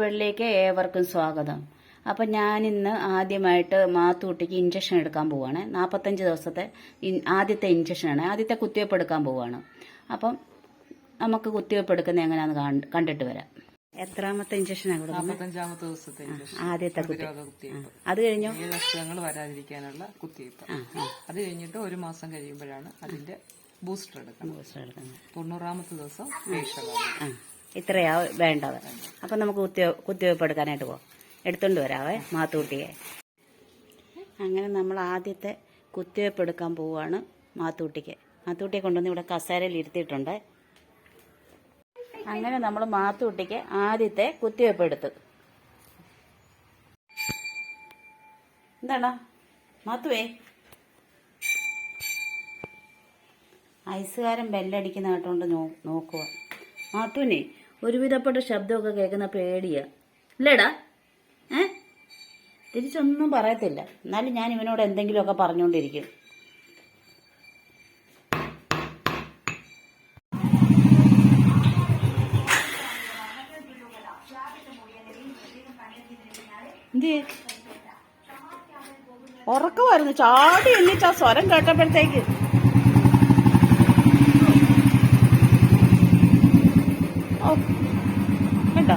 വെള്ളിയിലേക്ക് ഏവർക്കും സ്വാഗതം. അപ്പം ഇന്ന് ആദ്യമായിട്ട് മാത്തൂട്ടിക്ക് ഇഞ്ചക്ഷൻ എടുക്കാൻ പോവുകയാണ് നാൽപ്പത്തഞ്ച് ദിവസത്തെ ആദ്യത്തെ ഇഞ്ചക്ഷനാണ് ആദ്യത്തെ കുത്തിവയ്പ്പ് എടുക്കാൻ പോവുകയാണ് അപ്പം നമുക്ക് കുത്തിവയ്പ്പ് എടുക്കുന്നത് എങ്ങനെയാണെന്ന് കണ്ടിട്ട് വരാം. എത്രാമത്തെ ഇഞ്ചക്ഷനാണ് കൊടുക്കുന്നത്? ദിവസത്തെ ആദ്യത്തെ കുത്തിവയ്പ്പ് അത് കഴിഞ്ഞു? അസുഖങ്ങൾ വരാതിരിക്കാനുള്ള കുത്തിവയ്പ്പ് അത് കഴിഞ്ഞിട്ട് ഒരു മാസം കഴിയുമ്പോഴാണ് അതിന്റെ ബൂസ്റ്റർ എടുക്കുന്നത്. ബൂസ്റ്റർ എടുക്കുന്നത്. തൊണ്ണൂറാമത്തെ ദിവസം ഇത്രയാ വേണ്ടത്. അപ്പം നമുക്ക് കുത്തി കുത്തിവയ്പ്പ് എടുക്കാനായിട്ട് പോകാം എടുത്തോണ്ട് വരാവേ മാത്തൂട്ടിയെ. അങ്ങനെ നമ്മൾ ആദ്യത്തെ കുത്തിവയ്പ്പ് എടുക്കാൻ പോവുകയാണ് മാത്തൂട്ടിക്ക്. മാത്തൂട്ടിയെ കൊണ്ടുവന്ന് ഇവിടെ കസേരയിൽ ഇരുത്തിയിട്ടുണ്ട്. അങ്ങനെ നമ്മൾ മാത്തൂട്ടിക്ക് ആദ്യത്തെ കുത്തിവയ്പ്പ് എടുത്തു എന്താണ്? മാത്തുവേ. ഐസുകാരൻ ബെല്ലടിക്കുന്ന കേട്ടോണ്ട് നോ- നോക്കുക മാത്തുവിനെ ഒരുവിധപ്പെട്ട ശബ്ദമൊക്കെ കേൾക്കുന്ന പേടിയാ. ഇല്ലേടാ. ഏ? തിരിച്ചൊന്നും പറയത്തില്ല. എന്നാലും ഞാൻ ഇവനോട് എന്തെങ്കിലുമൊക്കെ പറഞ്ഞുകൊണ്ടിരിക്കും എന്ത്? ഉറക്കമായിരുന്നു. ചാടി എണ്ണിച്ച് സ്വരം കേട്ടപ്പോഴത്തേക്ക് ഓ കണ്ടോ